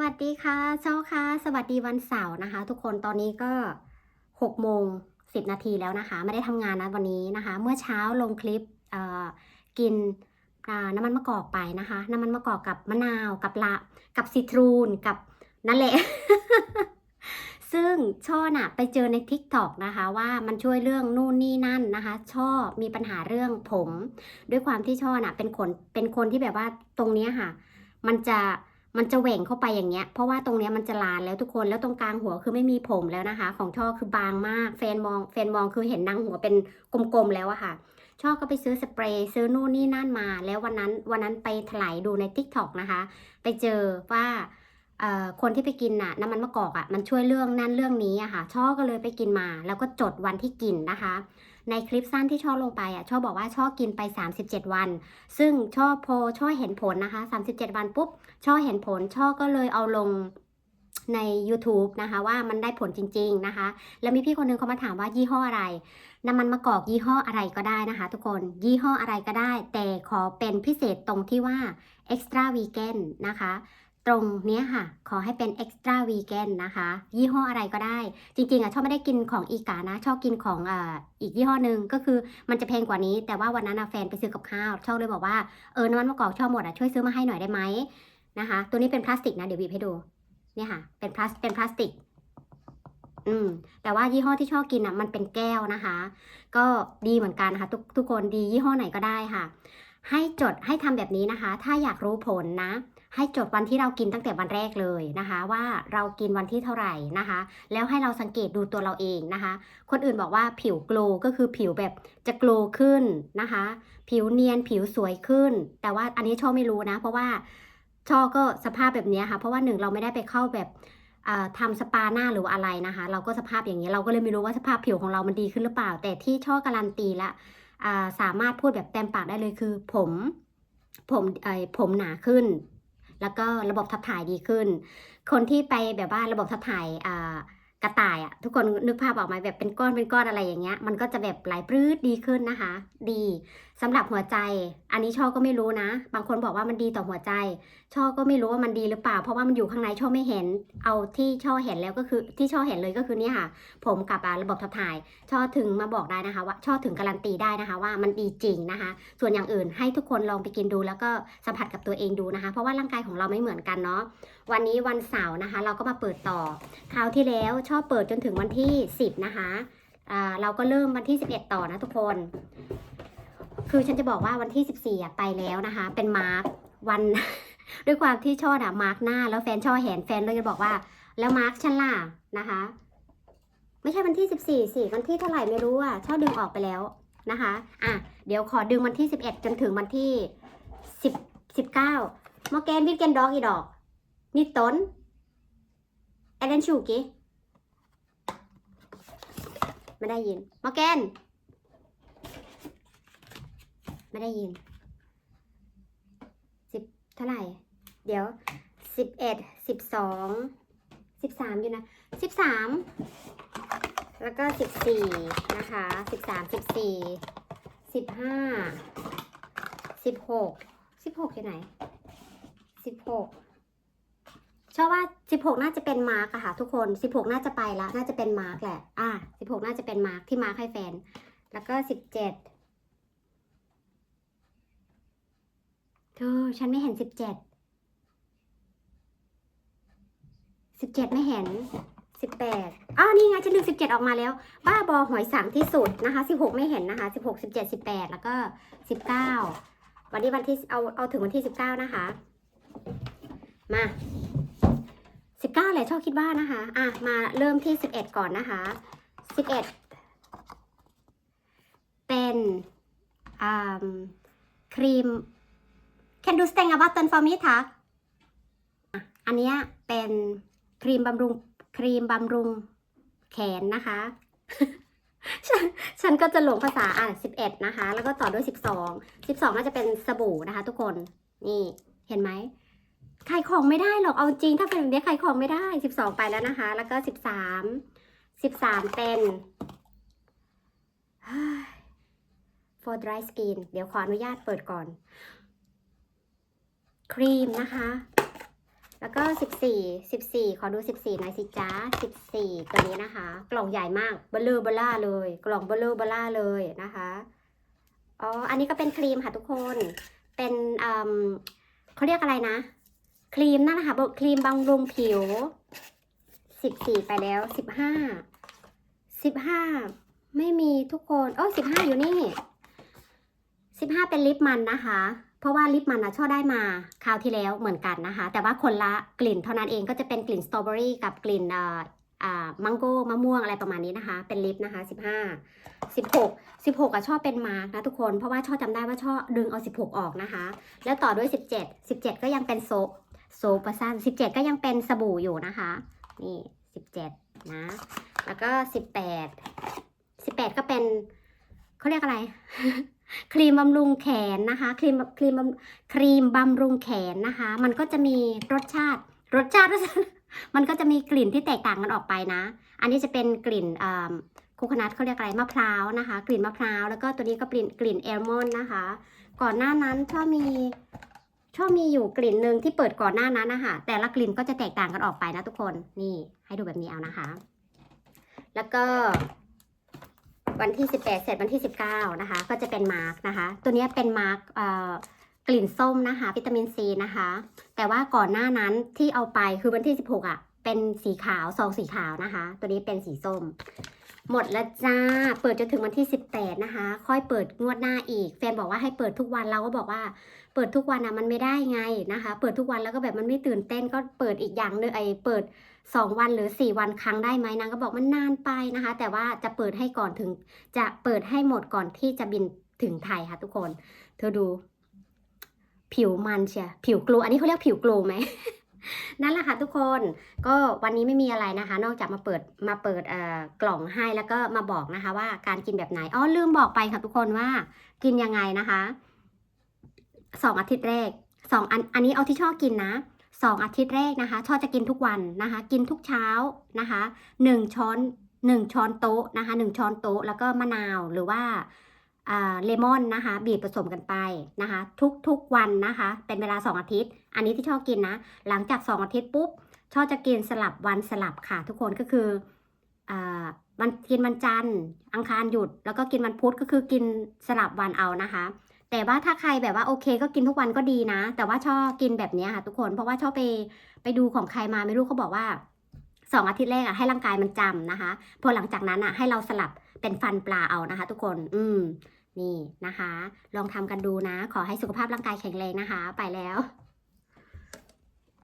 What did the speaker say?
วัสดีค่ะเจ้าค่ะ สวัสดีวันเสาร์นะคะ ทุกคนตอนนี้ก็6โมง10นาทีแล้วนะคะ ไม่ได้ทำงานนะวันนี้นะคะ เมื่อเช้าลงคลิปกินน้ำมันมะกอกไปนะคะ น้ำมันมะกอกกับมะนาวกับละกับซิตรูนกับนั่นแหละ ซึ่งช่อน่ะไปเจอใน t ิ k t o k นะคะ ว่ามันช่วยเรื่องนู่นนี่นั่นนะคะ ช่อมีปัญหาเรื่องผม ด้วยความที่ช่อน่ะเป็นคนเป็นคนที่แบบว่าตรงนี้ค่ะ มันจะ มันจะเหว่งเข้าไปอย่างเงี้ย เพราะว่าตรงเนี้ยมันจะลานแล้วทุกคน แล้วตรงกลางหัวคือไม่มีผมแล้วนะคะ ของช่อคือบางมาก แฟนมอง แฟนมองคือเห็นนางหัวเป็นกลมๆแล้วอะค่ะ ช่อก็ไปซื้อสเปรย์ซื้อนู่นนี่นั่นมา แล้ววันนั้นวันนั้นไปถลายดูใน t ิ k t o k นะคะ ไปเจอว่าคนที่ไปกินน่ะน้ำมันมะกอกอะมันช่วยเรื่องนั่นเรื่องนี้อะค่ะ ช่อก็เลยไปกินมา แล้วก็จดวันที่กินนะคะ ในคลิปสั้นที่ช่อลงไปอะช่อบอกว่าช่อกินไป 37 วัน ซึ่งช่อโพช่อเห็นผลนะคะ 37 วันปุ๊บช่อเห็นผลช่อก็เลยเอาลงใน YouTube นะคะว่ามันได้ผลจริง ๆนะคะ แล้วมีพี่คนนึงเขามาถามว่ายี่ห้ออะไร น้ำมันมะกอกยี่ห้ออะไรก็ได้นะคะ ทุกคนยี่ห้ออะไรก็ได้ แต่ขอเป็นพิเศษตรงที่ว่า extra vegan นะคะ ตรงเนี้ยค่ะ ขอให้เป็น extra vegan นะคะ ยี่ห้ออะไรก็ได้ จริงๆอะชอบไม่ได้กินของอีกานะ ชอบกินของอ่าอีกยี่ห้อหนึ่งก็คือมันจะแพงกว่านี้ แต่ว่าวันนั้นแฟนไปซื้อกับข้าว ชอบเลยบอกว่า เออน้ำมันมะกอกชอบหมดอะช่วยซื้อมาให้หน่อยได้ไหมนะคะ ตัวนี้เป็นพลาสติกนะ เดี๋ยวบีบให้ดู เนี่ยค่ะ เป็นพลาสเป็นพลาสติก อืม แต่ว่ายี่ห้อที่ชอบกินอะ มันเป็นแก้วนะคะ ก็ดีเหมือนกันนะคะ ทุกทุกคนดียี่ห้อไหนก็ได้ค่ะ ให้จดให้ทำแบบนี้นะคะ ถ้าอยากรู้ผลนะ ให้จดวันที่เรากินตั้งแต่วันแรกเลยนะคะ ว่าเรากินวันที่เท่าไหร่นะคะ แล้วให้เราสังเกตดูตัวเราเองนะคะ คนอื่นบอกว่าผิวโกลก็คือผิวแบบจะโกลขึ้นนะคะ ผิวเนียนผิวสวยขึ้น แต่ว่าอันนี้ช่อไม่รู้นะ เพราะว่าช่อก็สภาพแบบนี้ค่ะเพราะว่าหนึ่งเราไม่ได้ไปเข้าแบบอ่าทำสปาหน้าหรืออะไรนะคะ เราก็สภาพอย่างนี้เราก็เลยไม่รู้ว่าสภาพผิวของเรามันดีขึ้นหรือเปล่า แต่ที่ช่อการันตีละสามารถพูดแบบเต็มปากได้เลยคือ ผมผมเอ่อผมหนาขึ้น แล้วก็ระบบทับถ่ายดีขึ้น คนที่ไปแบบว่าระบบทับถ่ายกระต่ายอะทุกคนนึกภาพออกไหมแบบเป็นก้อนเป็นก้อนอะไรอย่างเงี้ย มันก็จะแบบไหลปลื้ดดีขึ้นนะคะ ดี สำหรับหัวใจ อันนี้ช่อก็ไม่รู้นะ บางคนบอกว่ามันดีต่อหัวใจ ช่อก็ไม่รู้ว่ามันดีหรือเปล่า เพราะว่ามันอยู่ข้างในช่อไม่เห็น เอาที่ช่อเห็นแล้วก็คือที่ช่อเห็นเลยก็คือเนี่ยค่ะ ผมกับระบบขับถ่าย ช่อถึงมาบอกได้นะคะว่าช่อถึงการันตีได้นะคะ ว่ามันดีจริงนะคะ ส่วนอย่างอื่นให้ทุกคนลองไปกินดู แล้วก็สัมผัสกับตัวเองดูนะคะ เพราะว่าร่างกายของเราไม่เหมือนกันเนาะ วันนี้วันเสาร์นะคะ เราก็มาเปิดต่อ คราวที่แล้วช่อเปิดจนถึงวันที่ 10 นะคะเราก็เริ่มวันที่ 11 ต่อนะทุกคน คือฉันจะบอกว่าวันที่ 14อะไปแล้วนะคะ เป็นมาร์ควันด้วยความที่ช่ออะมาร์คหน้า แล้วแฟนช่อเห็นแฟนเลยจะบอกว่า แล้วมาร์คฉันล่ะนะคะ ไม่ใช่วันที่ 14สิวันที่เท่าไหร่ไม่รู้อะช่อดึงออกไปแล้วนะคะ อะ เดี๋ยวขอดึงวันที่ 11 จนถึงวันที่ 10 19มอแกนวิดเกนดอกอีดอกนี่ต้นแอเดนชูกิไม่ได้ยินมอแกน ไม่ได้ยินสิบเท่าไหร่ เดี๋ยวสิบเอ็ดสิบสองสิบสามอยู่นะสิบสามแล้วก็สิบสี่นะคะสิบสามสิบสี่สิบห้าสิบหกสิบหกอยู่ไหนสิบหกชอบว่า16น่าจะเป็นมาร์กอะค่ะ ทุกคน16น่าจะไปละน่าจะเป็นมาร์กแหละ อะ16น่าจะเป็นมาร์กที่มาร์กให้แฟน แล้วก็17เจ็ด ธอฉันไม่เห็น17 17ไม่เห็น18อ้าวนี่ไงฉันดึง17ออกมาแล้ว บ้าบอหอยสังที่สุดนะคะ16ไม่เห็นนะคะ16 17 18แปดแล้วก็19วันนี้วันที่เอาเอาถึงวันที่19นะคะ มาสิบเก้าเลยชอบคิดว่านะคะ อะ มาเริ่มที่สิบเอ็ดก่อนนะคะสิบเอ็ดเป็นอ่าครีม Can du stänga vatten for me ทักอะอันนี้เป็นครีมบำรุงครีมบำรุงแขนนะคะ ฉันฉันก็จะหลงภาษาอะสิบเอ็ดนะคะ แล้วก็ต่อด้วยสิบสองสิบสองน่าจะเป็นสบู่นะคะ ทุกคน นี่เห็นไหมขายของไม่ได้หรอก เอาจริง ถ้าเป็นแบบนี้ขายของไม่ได้สิบสองไปแล้วนะคะ แล้วก็สิบสามสิบสามเป็น for dry skin เดี๋ยวขออนุญาตเปิดก่อน ครีมนะคะ แล้วก็สิบสี่สิบสี่ขอดูสิบสี่หน่อยสิจ้าสิบสี่ตัวนี้นะคะ กล่องใหญ่มากเบลเลอร์เบล่าเลย กล่องเบลเลอร์เบล่าเลยนะคะอ๋ออันนี้ก็เป็นครีมค่ะทุกคน เป็นอืมเขาเรียกอะไรนะ ครีมนั่นนะคะครีมบำรุงผิวสิบสี่ไปแล้วสิบห้าสิบห้าไม่มีทุกคน โอ้สิบห้าอยู่นี่สิบห้าเป็นลิปมันนะคะ เพราะว่าลิปมันนะช่อได้มาคราวที่แล้วเหมือนกันนะคะ แต่ว่าคนละกลิ่นเท่านั้นเองก็จะเป็นกลิ่นสตรอเบอรี่กับกลิ่นอ่ามังโก้มะม่วงอะไรประมาณนี้นะคะ เป็นลิปนะคะสิบห้าสิบหกสิบหกอะชอบเป็นมาร์กนะทุกคนเพราะว่าชอบจำได้ว่าชอบดึงเอาสิบหกออกนะคะ แล้วต่อด้วยสิบเจ็ดสิบเจ็ดก็ยังเป็นโซโซปประซันสิบเจ็ดก็ยังเป็นสบู่อยู่นะคะ นี่สิบเจ็ดนะ แล้วก็สิบแปดสิบแปดก็เป็นเขาเรียกอะไร ครีมบำรุงแขนนะคะ ครีมครีมครีมบำรุงแขนนะคะ มันก็จะมีรสชาติรสชาติมันก็จะมีกลิ่นที่แตกต่างกันออกไปนะ อันนี้จะเป็นกลิ่นโคคนัทเขาเรียกอะไรมะพร้าวนะคะ กลิ่นมะพร้าวแล้วก็ตัวนี้ก็กลิ่นกลิ่นแอลมอนนะคะ ก่อนหน้านั้นชอบมีชอบมีอยู่กลิ่นหนึ่งที่เปิดก่อนหน้านั้นนะคะแต่ละกลิ่นก็จะแตกต่างกันออกไปนะทุกคนนี่ให้ดูแบบนี้เอานะคะ แล้วก็ วันที่ 18 เสร็จวันที่ 19 นะคะ ก็จะเป็นมาร์กนะคะ ตัวนี้เป็นมาร์กกลิ่นส้มนะคะ วิตามินซีนะคะ แต่ว่าก่อนหน้านั้นที่เอาไปคือวันที่ 16 อะ เป็นสีขาวซองสีขาวนะคะ ตัวนี้เป็นสีส้ม หมดแล้วจ้า เปิดจนถึงวันที่ 18 นะคะ ค่อยเปิดงวดหน้าอีก แฟนบอกว่าให้เปิดทุกวันเราก็บอกว่า เปิดทุกวันอะมันไม่ได้ไงนะคะ เปิดทุกวันแล้วก็แบบมันไม่ตื่นเต้นก็เปิดอีกอย่างหนึงไอ้เปิด 2 วันหรือ 4 วันครั้งได้ไหมนางก็บอกมันนานไปนะคะ แต่ว่าจะเปิดให้ก่อนถึง จะเปิดให้หมดก่อนที่จะบินถึงไทยค่ะทุกคน เธอดู ผิวมันเชียผิวกลูอันนี้เขาเรียกผิวกลูไหมนั่นแหละค่ะทุกคนก็วันนี้ไม่มีอะไรนะคะ นอกจากมาเปิดมาเปิดอ่อกล่องให้แล้วก็มาบอกนะคะ ว่าการกินแบบไหนอ๋อลืมบอกไปค่ะทุกคนว่ากินยังไงนะคะ สองอาทิตย์แรกสองอันอันนี้เอาที่ชอบกินนะสองอาทิตย์แรกนะคะ ชอบจะกินทุกวันนะคะ กินทุกเช้านะคะหนึ่งช้อนหนึ่งช้อนโต๊ะนะคะหนึ่งช้อนโต๊ะแล้วก็มะนาวหรือว่าเลมอนนะคะ บีบผสมกันไปนะคะ ทุกทุกวันนะคะ เป็นเวลา 2 อาทิตย์ อันนี้ที่ชอบกินนะ หลังจาก 2 อาทิตย์ปุ๊บชอบจะกินสลับวันสลับค่ะ ทุกคนก็คืออวันกินวันจันทร์ อังคารหยุด แล้วก็กินวันพุธก็คือกินสลับวันเอานะคะ แต่ว่าถ้าใครแบบว่าโอเคก็กินทุกวันก็ดีนะ แต่ว่าชอบกินแบบนี้ค่ะทุกคนเพราะว่าชอบไปไปดูของใครมาไม่รู้เขาบอกว่าสองอาทิตย์แรกอะให้ร่างกายมันจำนะคะ พอหลังจากนั้นอะให้เราสลับเป็นฟันปลาเอานะคะ ทุกคน อืม นี่นะคะ ลองทำกันดูนะ ขอให้สุขภาพร่างกายแข็งแรงนะคะ ไปแล้ว